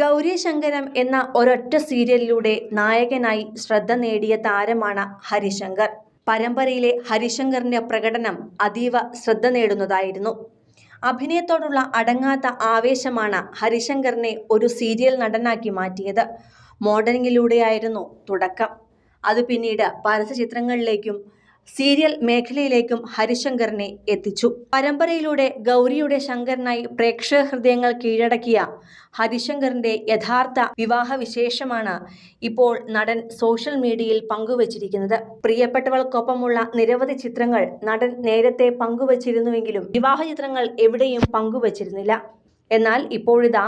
ഗൗരി ശങ്കരം എന്ന ഒരൊറ്റ സീരിയലിലൂടെ നായകനായി ശ്രദ്ധ നേടിയ താരമാണ് ഹരിശങ്കർ. പരമ്പരയിലെ ഹരിശങ്കറിന്റെ പ്രകടനം അതീവ ശ്രദ്ധ നേടുന്നതായിരുന്നു. അഭിനയത്തോടുള്ള അടങ്ങാത്ത ആവേശമാണ് ഹരിശങ്കറിനെ ഒരു സീരിയൽ നടനാക്കി മാറ്റിയത്. മോഡലിംഗിലൂടെയായിരുന്നു തുടക്കം. അത് പിന്നീട് പരസ്യചിത്രങ്ങളിലേക്കും സീരിയൽ മേഖലയിലേക്കും ഹരിശങ്കറിനെ എത്തിച്ചു. പരമ്പരയിലൂടെ ഗൗരിയുടെ ശങ്കരനായി പ്രേക്ഷക ഹൃദയങ്ങൾ കീഴടക്കിയ ഹരിശങ്കറിന്റെ യഥാർത്ഥ വിവാഹ വിശേഷമാണ് ഇപ്പോൾ നടൻ സോഷ്യൽ മീഡിയയിൽ പങ്കുവച്ചിരിക്കുന്നത്. പ്രിയപ്പെട്ടവൾക്കൊപ്പമുള്ള നിരവധി ചിത്രങ്ങൾ നടൻ നേരത്തെ പങ്കുവച്ചിരുന്നുവെങ്കിലും വിവാഹ ചിത്രങ്ങൾ എവിടെയും പങ്കുവച്ചിരുന്നില്ല. എന്നാൽ ഇപ്പോഴിതാ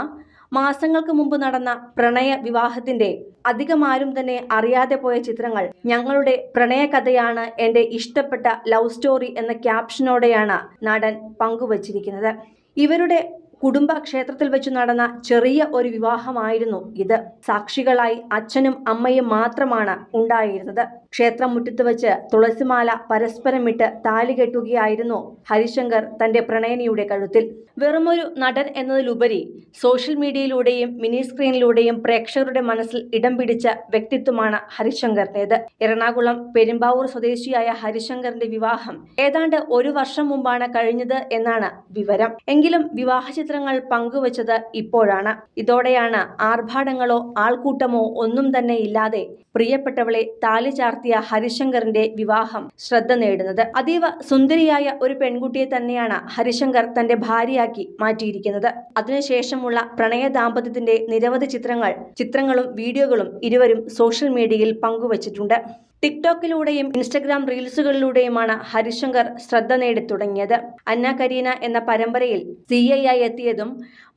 മാസങ്ങൾക്ക് മുമ്പ് നടന്ന പ്രണയ വിവാഹത്തിന്റെ അധികമാരും തന്നെ അറിയാതെ പോയ ചിത്രങ്ങൾ ഞങ്ങളുടെ പ്രണയകഥയാണ് എന്റെ ഇഷ്ടപ്പെട്ട ലവ് സ്റ്റോറി എന്ന ക്യാപ്ഷനോടെയാണ് നടൻ പങ്കുവച്ചിരിക്കുന്നത്. ഇവരുടെ കുടുംബ ക്ഷേത്രത്തിൽ വെച്ച് നടന്ന ചെറിയ ഒരു വിവാഹമായിരുന്നു ഇത്. സാക്ഷികളായി അച്ഛനും അമ്മയും മാത്രമാണ് ഉണ്ടായിരുന്നത്. ക്ഷേത്രം മുറ്റത്ത് വെച്ച് തുളസിമാല പരസ്പരം ഇട്ട് താലി കെട്ടുകയായിരുന്നു ഹരിശങ്കർ തന്റെ പ്രണയനിയുടെ കഴുത്തിൽ. വെറുമൊരു നടൻ എന്നതിലുപരി സോഷ്യൽ മീഡിയയിലൂടെയും മിനി സ്ക്രീനിലൂടെയും പ്രേക്ഷകരുടെ മനസ്സിൽ ഇടം പിടിച്ച വ്യക്തിത്വമാണ് ഹരിശങ്കറിന്റേത് എറണാകുളം പെരുമ്പാവൂർ സ്വദേശിയായ ഹരിശങ്കറിന്റെ വിവാഹം ഏതാണ്ട് ഒരു വർഷം മുമ്പാണ് കഴിഞ്ഞത് എന്നാണ് വിവരം. എങ്കിലും വിവാഹ ചിത്രങ്ങൾ പങ്കുവച്ചത് ഇപ്പോഴാണ്. ഇതോടെയാണ് ആർഭാടങ്ങളോ ആൾക്കൂട്ടമോ ഒന്നും തന്നെ ഇല്ലാതെ പ്രിയപ്പെട്ടവളെ താലി ചാർത്തിയ ഹരിശങ്കറിന്റെ വിവാഹം ശ്രദ്ധ നേടുന്നത്. അതീവ സുന്ദരിയായ ഒരു പെൺകുട്ടിയെ തന്നെയാണ് ഹരിശങ്കർ തന്റെ ഭാര്യയാക്കി മാറ്റിയിരിക്കുന്നത്. അതിനുശേഷമുള്ള പ്രണയ ദാമ്പത്യത്തിന്റെ നിരവധി ചിത്രങ്ങൾ ചിത്രങ്ങളും വീഡിയോകളും ഇരുവരും സോഷ്യൽ മീഡിയയിൽ പങ്കുവച്ചിട്ടുണ്ട്. ടിക്ടോക്കിലൂടെയും ഇൻസ്റ്റഗ്രാം റീൽസുകളിലൂടെയുമാണ് ഹരിശങ്കർ ശ്രദ്ധ നേടി തുടങ്ങിയത്. അന്ന കരീന എന്ന പരമ്പരയിൽ സി ഐ ആയി എത്തിയതും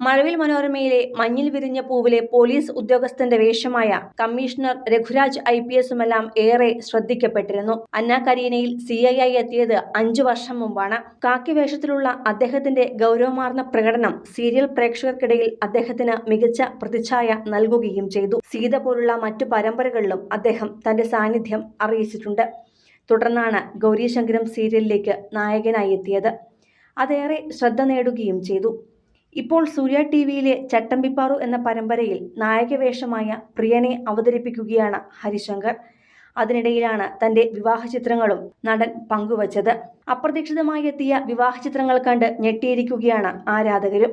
മഴവിൽ മനോരമയിലെ മഞ്ഞിൽ വിരിഞ്ഞ പൂവിലെ പോലീസ് ഉദ്യോഗസ്ഥന്റെ വേഷമായ കമ്മീഷണർ രഘുരാജ് ഐ പി എസുമെല്ലാം ഏറെ ശ്രദ്ധിക്കപ്പെട്ടിരുന്നു. അന്ന കരീനയിൽ സി ഐ ആയി എത്തിയത് അഞ്ചു വർഷം മുമ്പാണ്. കാക്കി വേഷത്തിലുള്ള അദ്ദേഹത്തിന്റെ ഗൗരവമാർന്ന പ്രകടനം സീരിയൽ പ്രേക്ഷകർക്കിടയിൽ അദ്ദേഹത്തിന് മികച്ച പ്രതിച്ഛായ നൽകുകയും ചെയ്തു. സീത പോലുള്ള മറ്റു പരമ്പരകളിലും അദ്ദേഹം തന്റെ സാന്നിധ്യം അറിയിച്ചിട്ടുണ്ട്. തുടർന്നാണ് ഗൗരീശങ്കരം സീരിയലിലേക്ക് നായകനായി എത്തിയത്. അതേറെ ശ്രദ്ധ നേടുകയും ചെയ്തു. ഇപ്പോൾ സൂര്യ ടി വിയിലെ ചട്ടമ്പിപ്പാറു എന്ന പരമ്പരയിൽ നായകവേഷമായ പ്രിയനെ അവതരിപ്പിക്കുകയാണ് ഹരിശങ്കർ. അതിനിടയിലാണ് തന്റെ വിവാഹ ചിത്രങ്ങളും നടൻ പങ്കുവച്ചത്. അപ്രതീക്ഷിതമായി എത്തിയ വിവാഹ ചിത്രങ്ങൾ കണ്ട് ഞെട്ടിയിരിക്കുകയാണ് ആരാധകരും.